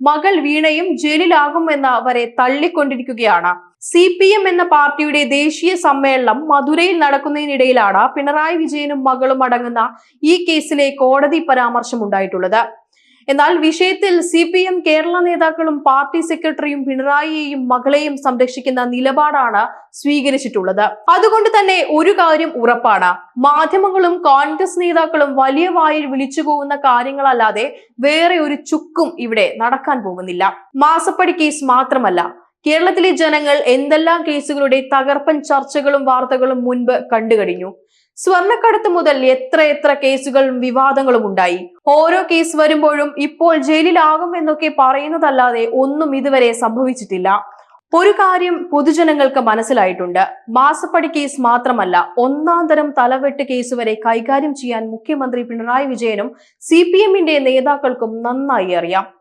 മകൾ വീണയും ജയിലിലാകുമെന്ന് വരെ തള്ളിക്കൊണ്ടിരിക്കുകയാണ്. C P M എന്ന പാർട്ടിയുടെ ദേശീയ സമ്മേളനം മധുരയിൽ നടക്കുന്നതിനിടയിലാണ് പിണറായി വിജയനും മകളും അടങ്ങുന്ന ഈ കേസിലെ കോടതി പരാമർശം ഉണ്ടായിട്ടുള്ളത് എന്നാൽ വിഷയത്തിൽ സി പി എം കേരള നേതാക്കളും പാർട്ടി സെക്രട്ടറിയും പിണറായിയെയും മകളെയും സംരക്ഷിക്കുന്ന നിലപാടാണ് സ്വീകരിച്ചിട്ടുള്ളത്. അതുകൊണ്ട് തന്നെ ഒരു കാര്യം ഉറപ്പാണ്. മാധ്യമങ്ങളും കോൺഗ്രസ് നേതാക്കളും വലിയ വായിൽ വിളിച്ചു പോകുന്ന കാര്യങ്ങളല്ലാതെ വേറെ ഒരു ചുക്കും ഇവിടെ നടക്കാൻ പോകുന്നില്ല. മാസപ്പടി കേസ് മാത്രമല്ല. കേരളത്തിലെ ജനങ്ങൾ എന്തെല്ലാം കേസുകളുടെ തകർപ്പൻ ചർച്ചകളും വാർത്തകളും മുൻപ് കണ്ടുകഴിഞ്ഞു? സ്വർണക്കടത്ത് മുതൽ എത്ര എത്ര കേസുകളും വിവാദങ്ങളും ഉണ്ടായി? ഓരോ കേസ് വരുമ്പോഴും ഇപ്പോൾ ജയിലിലാകും എന്നൊക്കെ പറയുന്നതല്ലാതെ ഒന്നും ഇതുവരെ സംഭവിച്ചിട്ടില്ല. ഒരു കാര്യം പൊതുജനങ്ങൾക്ക് മനസ്സിലായിട്ടുണ്ട്. മാസപ്പടി കേസ് മാത്രമല്ല ഒന്നാം തരം തലവെട്ട് കേസ് വരെ കൈകാര്യം ചെയ്യാൻ മുഖ്യമന്ത്രി പിണറായി വിജയനും സി നേതാക്കൾക്കും നന്നായി അറിയാം.